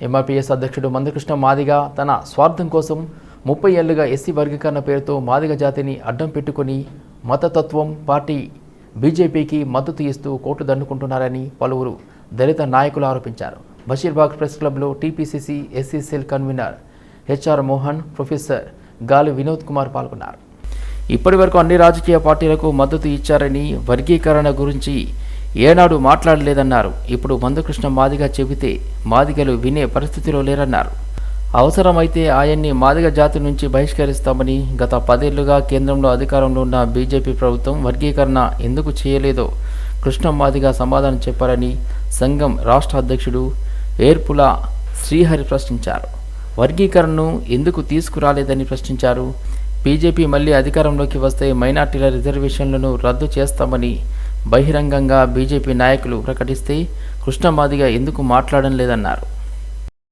MRPS అధ్యక్షుడు మందకృష్ణ మాదిగ తన స్వార్థం కోసం ముప్పై ఏళ్ళుగా ఎస్సీ వర్గీకరణ పేరుతో మాదిగ జాతిని అడ్డం పెట్టుకుని మతతత్వం పార్టీ బీజేపీకి మద్దతు ఇస్తూ కోర్టు దండుకుంటున్నారని పలువురు దళిత నాయకులు ఆరోపించారు. బషీర్బాగ్ ప్రెస్ క్లబ్లో TPCC SC cell convener HR Mohan professor Gali Vinod Kumar పాల్గొన్నారు. ఇప్పటి వరకు అన్ని రాజకీయ పార్టీలకు మద్దతు ఇచ్చారని వర్గీకరణ గురించి ఏనాడు మాట్లాడలేదన్నారు. ఇప్పుడు మందుకృష్ణ మాదిగ చెబితే మాదిగలు వినే పరిస్థితిలో లేరన్నారు. అవసరమైతే ఆయన్ని మాదిగ జాతి నుంచి బహిష్కరిస్తామని గత పదేళ్ళుగా కేంద్రంలో అధికారంలో ఉన్న బీజేపీ ప్రభుత్వం వర్గీకరణ ఎందుకు చేయలేదో కృష్ణ మాదిగ సమాధానం చెప్పారని సంఘం రాష్ట్ర అధ్యక్షుడు ఏర్పుల శ్రీహరి ప్రశ్నించారు. వర్గీకరణను ఎందుకు తీసుకురాలేదని ప్రశ్నించారు. బీజేపీ మళ్ళీ అధికారంలోకి వస్తే మైనార్టీల రిజర్వేషన్లను రద్దు చేస్తామని బహిరంగంగా బీజేపీ నాయకులు ప్రకటిస్తే కృష్ణ మాదిగ ఎందుకు మాట్లాడడం లేదన్నారు.